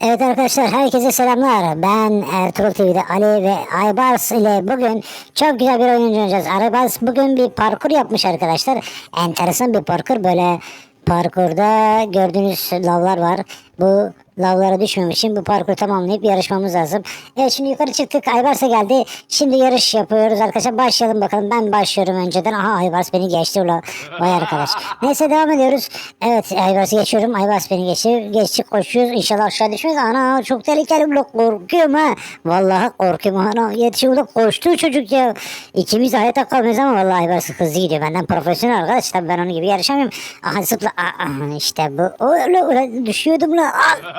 Evet arkadaşlar herkese selamlar. Ben Ertuğrul TV'de Ali ve Aybars ile bugün çok güzel bir oyun oynayacağız. Aybars bugün bir parkur yapmış arkadaşlar. Enteresan bir parkur böyle parkurda gördüğünüz lavlar var. Bu lavlara düşmemek için bu parkuru tamamlayıp yarışmamız lazım. Evet şimdi yukarı çıktık. Aybars'a geldi. Şimdi yarış yapıyoruz arkadaşlar. Başlayalım bakalım. Ben başlıyorum önceden. Aha Aybars beni geçti ula. Vay arkadaş. Neyse devam ediyoruz. Evet Aybars'ı geçiyorum. Aybars beni geçti. Geçtik koşuyoruz. İnşallah aşağı düşmeyiz. Ana çok tehlikeli ula. Korkuyorum ha. Vallahi korkuyorum. Ana yetişiyor. Koştu çocuk ya. İkimiz hayata kalmayız ama vallahi Aybars hızlı gidiyor. Benden profesyonel arkadaş. Ben onun gibi yarışamıyorum. Aha zıpla. Aa, işte bu. Ula, ula, düşüyordum la.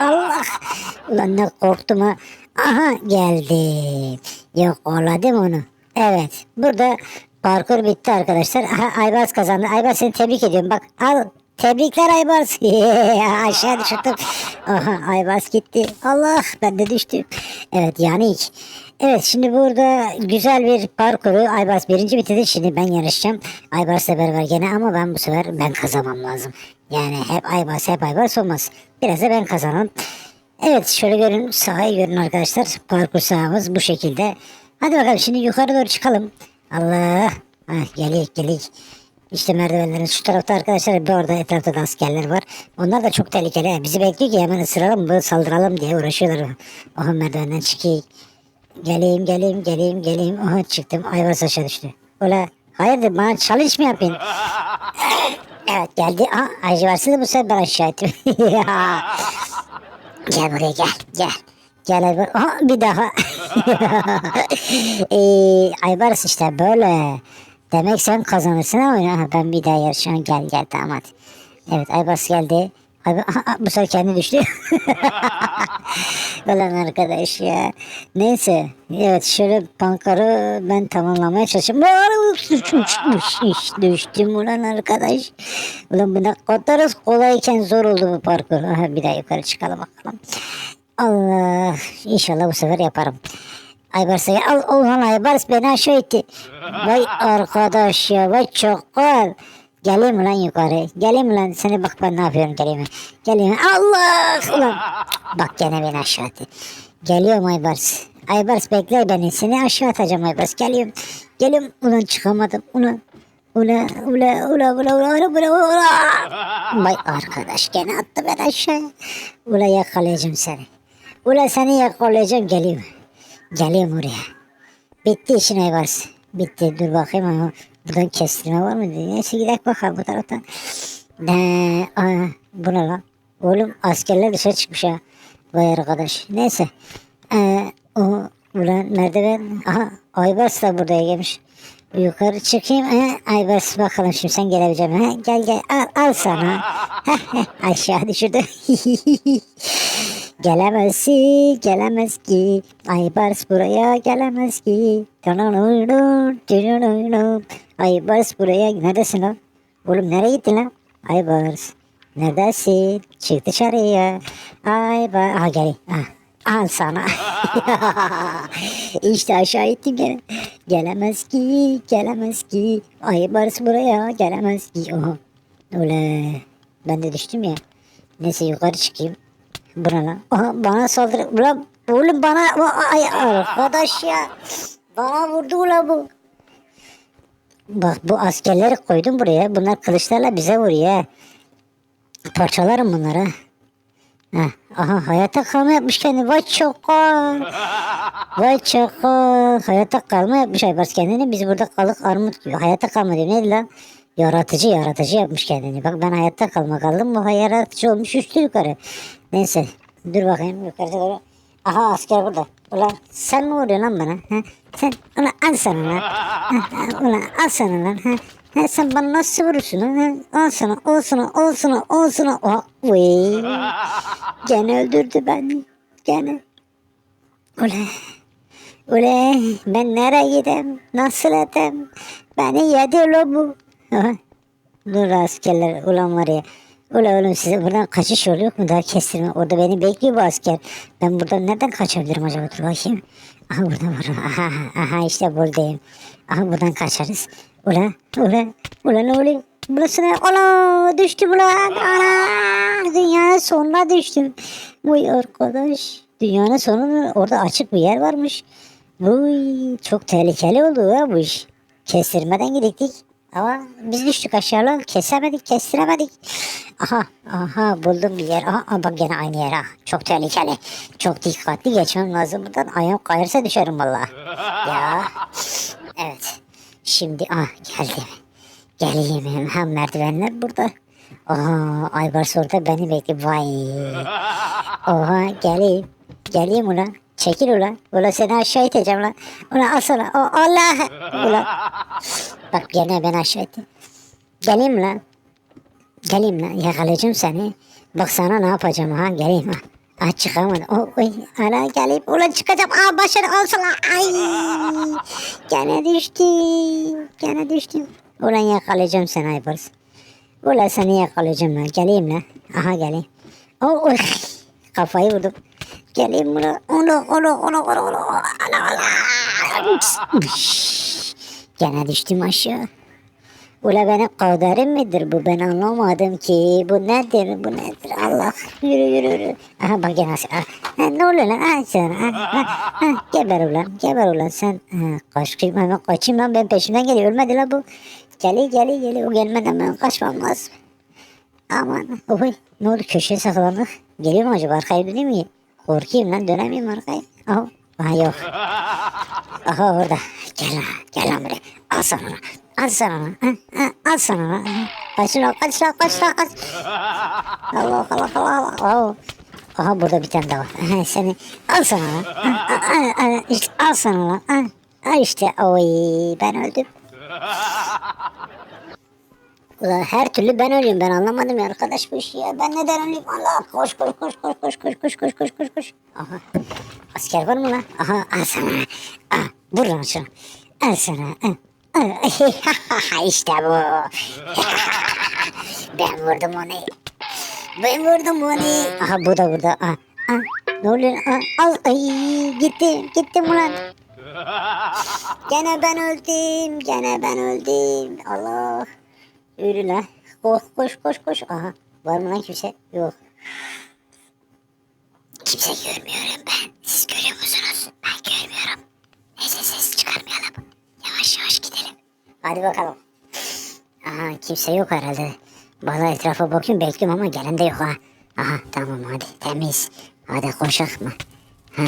Allah. Ulan ne korktum ha. Aha geldi. Yok oladım onu. Evet. Burada parkur bitti arkadaşlar. Aha, Aybars kazandı. Aybars seni tebrik ediyorum. Bak al. Tebrikler Aybars. Aşağı düşürdüm. Aha Aybars gitti. Allah ben de düştüm. Evet yani ilk. Evet şimdi burada güzel bir parkuru Aybars birinci bitirdi. Şimdi ben yarışacağım. Aybars'la beraber gene ama ben bu sefer ben kazanmam lazım. Yani hep Aybars hep Aybars olmaz. Biraz da ben kazanırım. Evet şöyle görün sahayı görün arkadaşlar. Parkur sahamız bu şekilde. Hadi bakalım şimdi yukarı doğru çıkalım. Allah. Heh, gelik gelik. İşte merdivenlerin şu tarafta arkadaşlar bir orada etrafta da askerler var. Onlar da çok tehlikeli. Bizi bekliyor ki hemen ısıralım mı saldıralım diye uğraşıyorlar. Oha merdivenden çıkayım. Geleyim geleyim geleyim geleyim. Oha çıktım. Ayvaz aşağı düştü. Ola hayırdır bana challenge mı yapayım? Evet geldi. Aa Aycı varsın bu sefer ben aşağı ettim. Gel buraya gel gel. Gel Aybars. Aha, bir daha. ee, Aybars işte böyle. Demek sen kazanırsın ama ben bir daha yarışacağım. Gel gel hadi. Evet Aybars geldi. Aha, bu sefer kendi düştü. Ulan arkadaş ya. Neyse. Evet şöyle pankarı ben tamamlamaya Düşmüş, düştüm ulan arkadaş. Ulan bu ne kadar kolayken zor oldu bu parkur. Aha, bir daha yukarı çıkalım bakalım. Allah. İnşallah bu sefer yaparım. Aybars'a gel. Al ulan Aybars beni aşağı itti. Vay arkadaş ya. Vay çakal. Geleyim ulan yukarı. Geleyim ulan. Seni bak ben ne yapıyorum geleyim. Geleyim. Allah ulan. Bak gene beni aşağı attı. Geliyorum Aybars. Aybars bekle beni. Seni aşağı atacağım Aybars. Geliyorum. Geliyorum. Ulan çıkamadım. Ulan. Ula ula ula ula ula ula ula ula. Vay arkadaş gene attı beni aşağı. Ula yakalayacağım seni. Ula seni yakalayacağım geliyorum. Geliyorum oraya. Bitti işin Aybars. Bitti dur bakayım ama buradan kestirme var mı? Neyse gidelim bakalım bu taraftan. Ne? Aa, bu ne lan? Oğlum askerler dışarı çıkmış ha. Vay arkadaş. Neyse. Ee, o ulan merdiven. Aha Aybars da buraya gelmiş. Yukarı çıkayım. He, Aybars bakalım şimdi sen gelebilecek misin? He, gel gel al, al sana. Aşağı düşürdü. Gelemezsin, gelemez ki. Aybars buraya gelemez ki. Aybars buraya neredesin lan? Oğlum nereye gittin lan? Aybars. Neredesin? Çık dışarıya. Aybars. Aha gel. Ah. Al sana. işte aşağı ettim gene. Gelemez ki, gelemez ki. Aybars buraya gelemez ki. Oha. Ule. Ben de düştüm ya. Neyse yukarı çıkayım. Aha, bana saldır. Ulan oğlum bana ay arkadaş ya. Bana vurdu ulan bu. Bak bu askerleri koydum buraya. Bunlar kılıçlarla bize vuruyor. Parçalarım bunları. Heh, aha hayatta kalma yapmış kendi. Vay çakal. Vay çakal. Hayatta kalma yapmış Aybars kendini. Biz burada kalık armut gibi. Hayatta kalma diyor. Neydi lan? Yaratıcı yaratıcı yapmış kendini. Bak ben hayatta kalma kaldım. Bu yaratıcı olmuş uçtu yukarı. Neyse. Dur bakayım yukarıda doğru. Aha asker burada. Ulan sen mi vuruyorsun lan bana? Ha? Sen ulan al sana lan. Ha, ulan al sana lan. Ha? Ha, sen bana nasıl vurursun? Ha? Al sana, al sana, al sana, al sana. Oh. Gene öldürdü beni. Gene. Ulan. Ulan ben nereye gideyim? Nasıl edeyim? Beni yedi lo bu. Dur askerler ulan var ya. Ula oğlum size buradan kaçış yolu yok mu daha kestirme. Orada beni bekliyor bu asker. Ben buradan nereden kaçabilirim acaba? Dur bakayım. Aha burada var. Aha, aha işte buradayım. Aha buradan kaçarız. Ula ula ula ne oluyor? Burası ne? Ana düştüm ulan. Ana dünyanın sonuna düştüm. Vay arkadaş. Dünyanın sonu orada açık bir yer varmış. Uy, çok tehlikeli oldu ya bu iş. Kestirmeden gittik. Ama biz düştük aşağıya kesemedik kestiremedik. Aha aha buldum bir yer. Aha, aha, bak gene aynı yer ha. Çok tehlikeli. Çok dikkatli geçmem lazım buradan. Ayağım kayırsa düşerim valla. Ya. Evet. Şimdi ah geldim. Geleyim hem merdivenler burada. Aha Aybars orada beni bekliyor. Vay. Oha geleyim. Geleyim ulan. Çekil ulan. Ulan seni aşağı iteceğim lan. Ulan al sana. O, Allah. Ulan. Bak gene ben aşağı ittim. Geleyim lan. Geleyim lan. Yakalayacağım seni. Bak sana ne yapacağım ha. Geleyim ha. Ah çıkamadım. O, oy, ana geleyim. Ulan çıkacağım. Aa başarı olsun lan. Ay. Gene düştüm. Gene düştüm. Ulan yakalayacağım seni Aybars. Ulan seni yakalayacağım lan. Geleyim lan. Aha geleyim. Oh, oy. Kafayı vurdum. Geleyim buna. Onu, onu, onu, onu, onu. Ana, ana. Gene düştüm aşağı. Ula benim kaderim midir bu? Ben anlamadım ki. Bu nedir? Bu nedir? Allah. Yürü yürü yürü. Aha bak gene aşağı. Ha, ne oluyor lan? Ha, sen. Ha, ha, ha, geber ulan. Geber ulan sen. Ha, kaçayım hemen kaçayım lan. Ben peşimden geliyor. Ölmedi lan bu. Geli geli geli. O gelmeden ben kaçmam lazım. Aman. Oy. Ne oldu? Köşeye saklandık. Geliyor mu acaba? Arkaya döneyim mi? Korkayım lan. Dönemeyeyim arkaya. Aha. Ha yok. Aha orada. Gel lan. Gel lan buraya. Al sana lan. Al sana lan. Ha, ha, Al sana lan. Kaç lan. Kaç lan. Kaç lan. Kaç. Allah Allah Allah Allah. Aha burada bir tane daha var. Seni al sana lan. Ha, ha, ha, işte al sana lan. Ha, ha işte. Oy ben öldüm. Ulan her türlü ben ölüyorum ben anlamadım ya arkadaş bu işi ya. Ben neden ölüyorum Allah koş koş koş koş koş koş koş koş koş koş koş. Aha asker var mı lan? Aha al sana. Ah, vur lan şunu. Al sana. Ah, ah. işte bu. ben vurdum onu. Ben vurdum onu. Aha bu da burada. Ah, ah. Ne oluyor? Ah, al. Ay, gittim. Gittim ulan. Gene ben öldüm. Gene ben öldüm. Allah. Yürü lan. Koş koş koş koş. Aha. Var mı lan kimse? Yok. Kimse görmüyorum ben. Siz görüyor musunuz? Ben görmüyorum. Neyse ses çıkarmayalım. Yavaş yavaş gidelim. Hadi bakalım. Aha kimse yok herhalde. Valla etrafa bakıyorum bekliyorum ama gelen de yok ha. Aha tamam hadi temiz. Hadi koşak mı? Ha,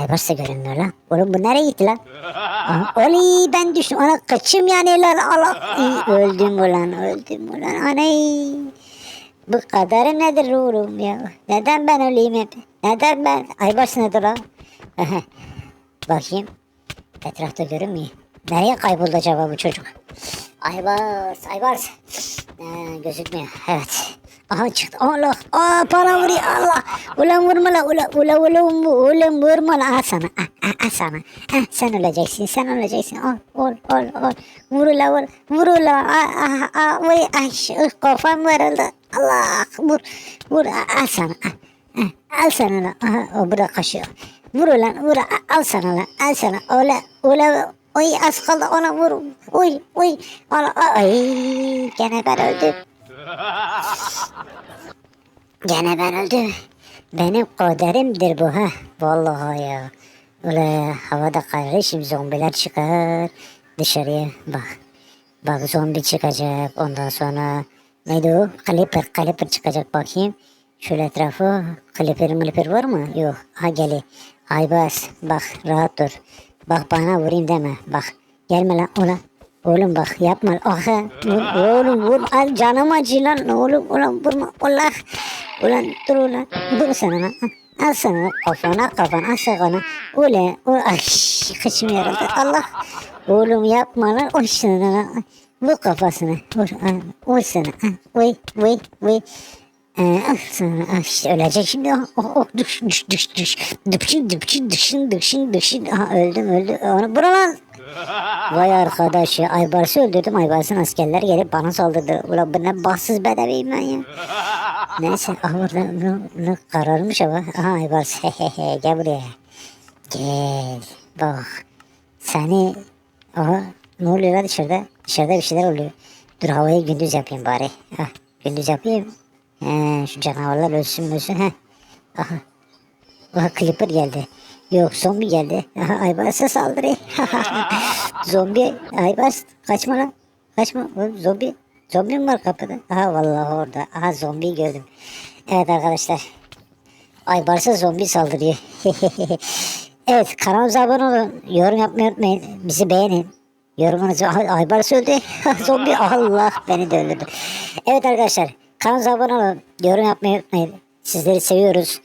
Aybars da görünmüyor lan. Oğlum bu nereye gitti lan? Oli ben düştüm. Ana kaçayım yani lan. Allah. Öldüm ulan öldüm ulan. Aney. Bu kadarı nedir oğlum ya? Neden ben öleyim hep? Neden ben? Aybars nedir lan? Bakayım. Etrafta görünmüyor. Nereye kayboldu acaba bu çocuk? Aybars, Aybars. Ee, gözükmüyor. Evet. Aha çıktı. Allah. Aa para vuruyor. Allah. Ulan vurma la. Ulan ulan ulan ulan vurma la. Al sana. Al, al, al sana. Ah, sen öleceksin. Sen öleceksin. Al ol ol ol. Vur la vur. Vur la. Ah, ah, ah, vay, ay, şu kafam varıldı. Allah. Vur. Vur. Al, al sana. Al, al, al sana la. Aha, o burada kaşıyor. Vur ulan. Vur. Al, al sana la. Al sana. Ola. Ola. Oy az kaldı ona vur. Oy oy. Ana, ay gene ben öldüm. Gene ben öldüm. Benim kaderimdir bu ha. Vallahi ya. Öyle havada kardeşim zombiler çıkar. Dışarıya bak. Bak zombi çıkacak. Ondan sonra neydi o? Clipper, Clipper çıkacak bakayım. Şöyle etrafı. Clipper, Clipper var mı? Yok. Ha geli. Aybas bak rahat dur. Bak bana vurayım deme. Bak gelme lan ulan. Oğlum bak yapma. Aha, vur, oğlum vur. Al canım acı lan. Oğlum ulan vurma. Allah. Ulan dur ulan. Vur sana lan. Al sana. Kafana kafana aşağına. Ulan. Ulan. Ay kıçım yarıldı. Allah. Oğlum yapma lan. Oy sana lan. Vur kafasına. Vur. Vur sana. vay vay. Ee, ah ah işte ölecek şimdi. Oh, oh, oh düş düş düş düş. Düpşin düpşin düşün düşün düşün aha öldüm öldü onu bura lan. Vay arkadaş ya. Aybars'ı öldürdüm. Aybars'ın askerler gelip bana saldırdı. Ulan bu ne bahtsız bedeviyim ben ya. Neyse ah burada kararmış ama. Aha Aybars. Hehehe gel buraya. Gel. Bak. Seni aha ne oluyor lan dışarıda? Dışarıda bir şeyler oluyor. Dur havayı gündüz yapayım bari. Hah, gündüz yapayım. He, şu canavarlar ölsün ölsün. Heh. Aha. Aha Clipper geldi. Yok zombi geldi. Aha Aybars'a saldırı. zombi Aybars kaçma lan. Kaçma. Oğlum, zombi. Zombi mi var kapıda? Aha vallahi orada. Aha zombi gördüm. Evet arkadaşlar. Aybars'a zombi saldırıyor. evet kanalımıza abone olun. Yorum yapmayı unutmayın. Bizi beğenin. Yorumunuzu Ay- Aybars öldü. zombi Allah beni de öldürdü. Evet arkadaşlar kanalımıza abone olun. Yorum yapmayı unutmayın. Sizleri seviyoruz.